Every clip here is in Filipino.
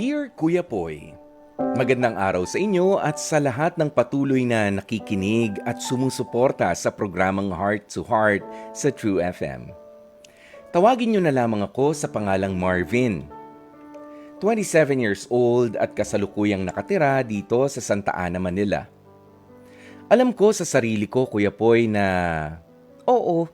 Dear Kuya Poy, Magandang araw sa inyo at sa lahat ng patuloy na nakikinig at sumusuporta sa programang Heart to Heart sa True FM. Tawagin niyo na lamang ako sa pangalang Marvin. 27 years old at kasalukuyang nakatira dito sa Santa Ana, Manila. Alam ko sa sarili ko, Kuya Poy, na oo,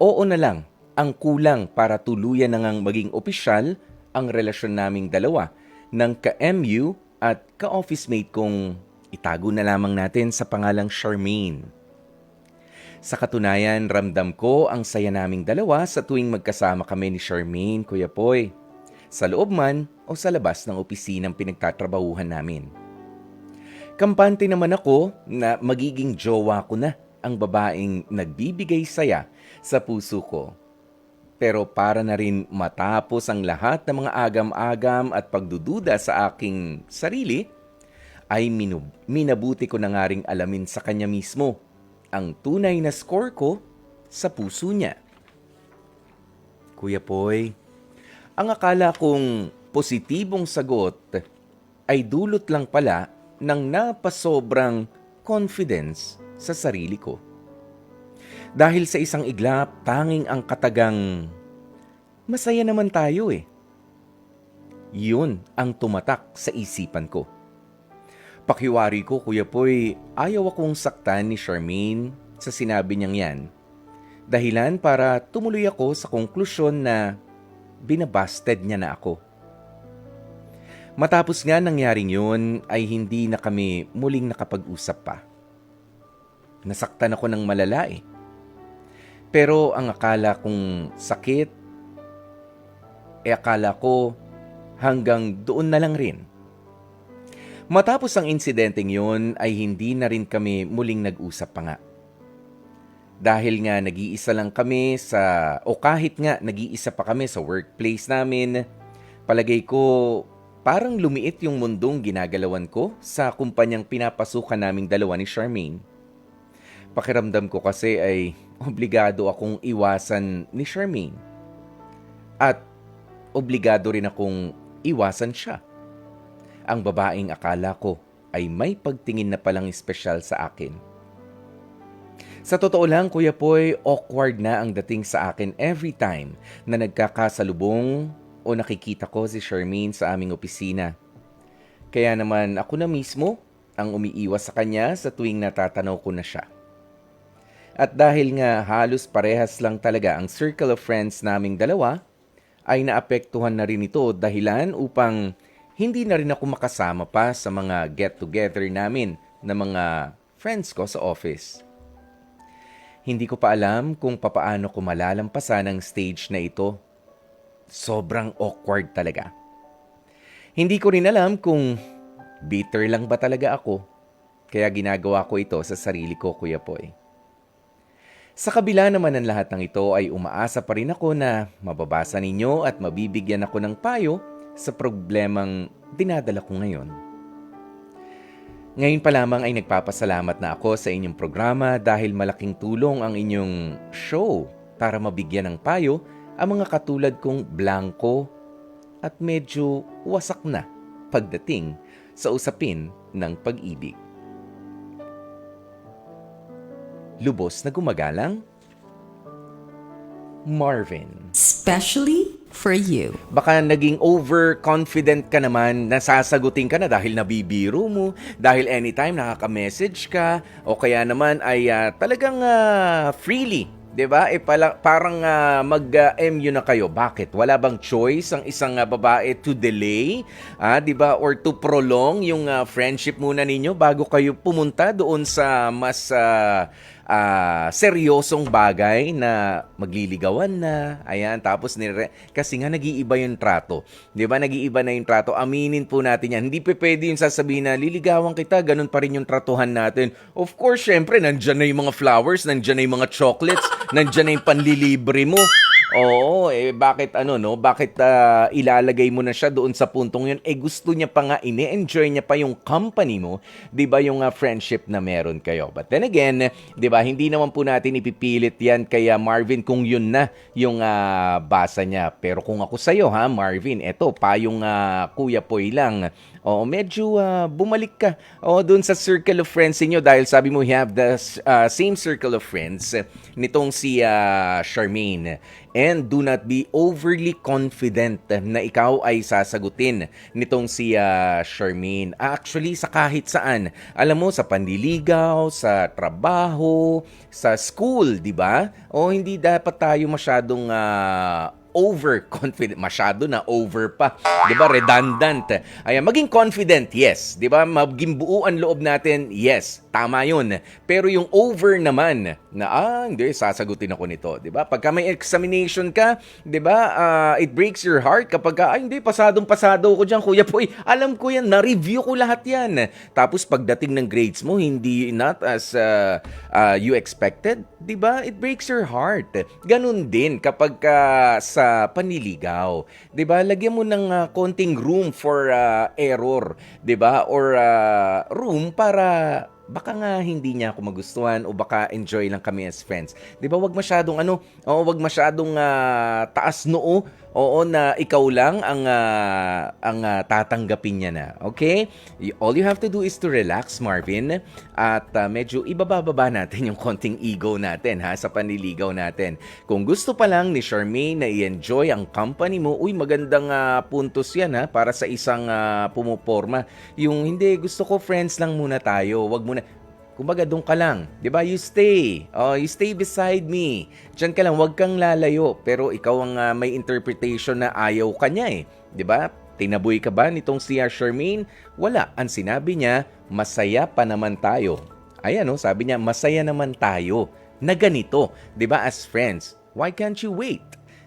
oo na lang ang kulang para tuluyan na ngang maging opisyal ang relasyon naming dalawa ng ka-MU at ka-office mate kong itago na lamang natin sa pangalang Charmaine. Sa katunayan, ramdam ko ang saya naming dalawa sa tuwing magkasama kami ni Charmaine, Kuya Poy. Sa loob man o sa labas ng opisinang pinagtatrabahuhan namin. Kampante naman ako na magiging jowa ko na ang babaeng nagbibigay saya sa puso ko. Pero para na rin matapos ang lahat ng mga agam-agam at pagdududa sa aking sarili, ay minu- minabuti ko na nga ring alamin sa kanya mismo ang tunay na score ko sa puso niya. Kuya Poy, ang akala kong positibong sagot ay dulot lang pala ng napasobrang confidence sa sarili ko. Dahil sa isang iglap, tanging ang katagang, masaya naman tayo eh. Yun ang tumatak sa isipan ko. Pakiwari ko, Kuya Poy, ayaw akong saktan ni Charmaine sa sinabi niyang yan. Dahilan para tumuloy ako sa konklusyon na binabasted niya na ako. Matapos nga nangyaring yun ay hindi na kami muling nakapag-usap pa. Nasaktan ako ng malala eh. Pero ang akala kong sakit, e akala ko hanggang doon na lang rin. Matapos ang insidenteng yun ay hindi na rin kami muling nag-usap pa nga. Dahil nga nag-iisa lang kami sa, o kahit nga nag-iisa pa kami sa workplace namin, palagay ko parang lumiit yung mundong ginagalawan ko sa kumpanyang pinapasukan naming dalawa ni Charmaine. Pakiramdam ko kasi ay obligado akong iwasan ni Charmaine. At obligado rin akong iwasan siya. Ang babaeng akala ko ay may pagtingin na palang espesyal sa akin. Sa totoo lang, Kuya Poy, awkward na ang dating sa akin every time na nagkakasalubong o nakikita ko si Charmaine sa aming opisina. Kaya naman ako na mismo ang umiiwas sa kanya sa tuwing natatanaw ko na siya. At dahil nga halos parehas lang talaga ang circle of friends naming dalawa, ay naapektuhan na rin ito dahilan upang hindi na rin ako makasama pa sa mga get-together namin na mga friends ko sa office. Hindi ko pa alam kung papaano ko malalampasan ang stage na ito. Sobrang awkward talaga. Hindi ko rin alam kung bitter lang ba talaga ako. Kaya ginagawa ko ito sa sarili ko, Kuya Poy. Sa kabila naman ng lahat ng ito ay umaasa pa rin ako na mababasa ninyo at mabibigyan ako ng payo sa problemang dinadala ko ngayon. Ngayon pa lamang ay nagpapasalamat na ako sa inyong programa dahil malaking tulong ang inyong show para mabigyan ng payo ang mga katulad kong blanco at medyo wasak na pagdating sa usapin ng pag-ibig. Lubos na gumagalang, Marvin. Especially for you. Baka naging overconfident ka naman, nasasagutin ka na dahil nabibiro mo, dahil anytime nakaka-message ka, o kaya naman ay ah, talagang ah, freely 'di ba? Eh pala, parang ah, mag-MU na kayo. Bakit? Wala bang choice ang isang ah, babae to delay, ah, 'di ba? Or to prolong yung ah, friendship muna ninyo bago kayo pumunta doon sa mas ah, ah, seryosong bagay na magliligawan na. Ayan, tapos nire kasi nga nag-iiba yung trato. 'Di ba? Nag-iiba na yung trato. Aminin po natin 'yan. Hindi pe pwede yung sasabihin na liligawan kita, ganun pa rin yung tratuhan natin. Of course, syempre, nandiyan na yung mga flowers, nandiyan na yung mga chocolates, nandiyan na yung panlilibre mo. Oo, eh bakit ano no? Bakit ah, ilalagay mo na siya doon sa puntong 'yun? Eh gusto niya pa nga ini-enjoy niya pa yung company mo, 'di ba yung ah, friendship na meron kayo. But then again, 'di ba, hindi naman po natin ipipilit 'yan kaya Marvin kung 'yun na yung ah, basa niya. Pero kung ako sa ha, Marvin, eto pa yung ah, Kuya Poy lang. Oo, medyo ah, bumalik ka. Oo, doon sa circle of friends niyo dahil sabi mo you have the ah, same circle of friends nitong si ah, Charmaine. And do not be overly confident na ikaw ay sasagutin nitong si ah, Charmaine. Actually, sa kahit saan. Alam mo, sa panliligaw, sa trabaho, sa school, di ba? O hindi dapat tayo masyadong ah, overconfident, masyado na over pa. 'Di ba? Redundant. Ayan, maging confident, yes. 'Di ba? Maging buo ang loob natin, yes. Tama 'yun. Pero yung over naman na ah, hindi sasagutin ako nito, 'di ba? Pagka may examination ka, 'di ba? ah, it breaks your heart kapag ah, hindi pasadong pasado ako diyan, Kuya Poy. Alam ko 'yan, na-review ko lahat 'yan. Tapos pagdating ng grades mo, hindi not as ah, ah, you expected, 'di ba? It breaks your heart. Ganun din kapag ah, sa panliligaw, 'di ba? Lagyan mo ng ah, konting room for ah, error, 'di ba? Or ah, room para baka nga hindi niya ako magustuhan o baka enjoy lang kami as friends. 'Di ba? Wag masyadong ano, oo, wag masyadong ah, taas noo. Oo na ikaw lang ang ah, ang ah, tatanggapin niya na. Okay? All you have to do is to relax, Marvin, at ah, medyo ibabababa natin yung konting ego natin ha sa panliligaw natin. Kung gusto pa lang ni Charmaine na i-enjoy ang company mo, uy magandang ah, puntos 'yan ha para sa isang ah, pumuporma. Yung hindi gusto ko friends lang muna tayo. Wag muna Kumbaga, doon ka lang. 'Di ba You stay. Oh, you stay beside me. Diyan ka lang, wag kang lalayo. Pero ikaw ang ah, may interpretation na ayaw ka niya eh. ba Tinaboy ka ba nitong si ah, Charmaine? Wala. Ang sinabi niya, masaya pa naman tayo. Ayan, oh, sabi niya, masaya naman tayo na ganito. ba as friends. Why can't you wait?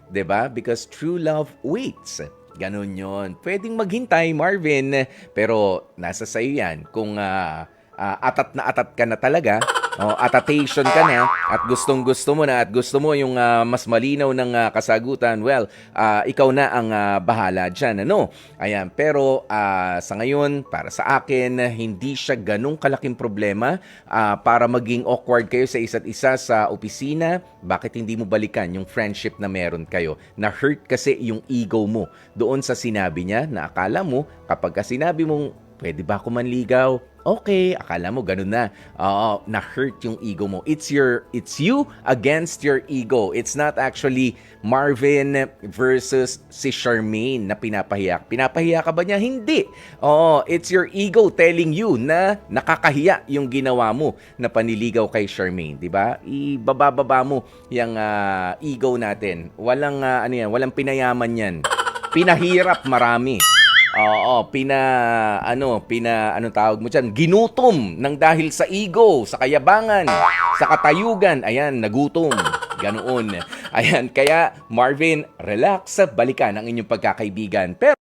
ba Because true love waits. Ganon yon. Pwedeng maghintay, Marvin. Pero nasa sayo yan. Kung ah, ah, atat na atat ka na talaga, o atatation ka na, at gustong gusto mo na, at gusto mo yung ah, mas malinaw ng ah, kasagutan, well, ah, ikaw na ang ah, bahala dyan, ano? Ayan, pero ah, sa ngayon, para sa akin, hindi siya ganong kalaking problema ah, para maging awkward kayo sa isa't isa sa opisina. Bakit hindi mo balikan yung friendship na meron kayo? Na-hurt kasi yung ego mo doon sa sinabi niya na akala mo, kapag ka sinabi mong, pwede ba ako manligaw? Okay, akala mo ganun na. Oo, na-hurt yung ego mo. It's your it's you against your ego. It's not actually Marvin versus si Charmaine na pinapahiya. Pinapahiya ka ba niya? Hindi. Oo, it's your ego telling you na nakakahiya yung ginawa mo na paniligaw kay Charmaine, 'di ba? Ibabababa mo yung ah, ego natin. Walang ah, ano yan, walang pinayaman 'yan. Pinahirap marami. Oo, pina ano, pina ano tawag mo diyan, ginutom ng dahil sa ego, sa kayabangan, sa katayugan. Ayan, nagutom. Ganoon. Ayan, kaya Marvin, relax, balikan ang inyong pagkakaibigan. Pero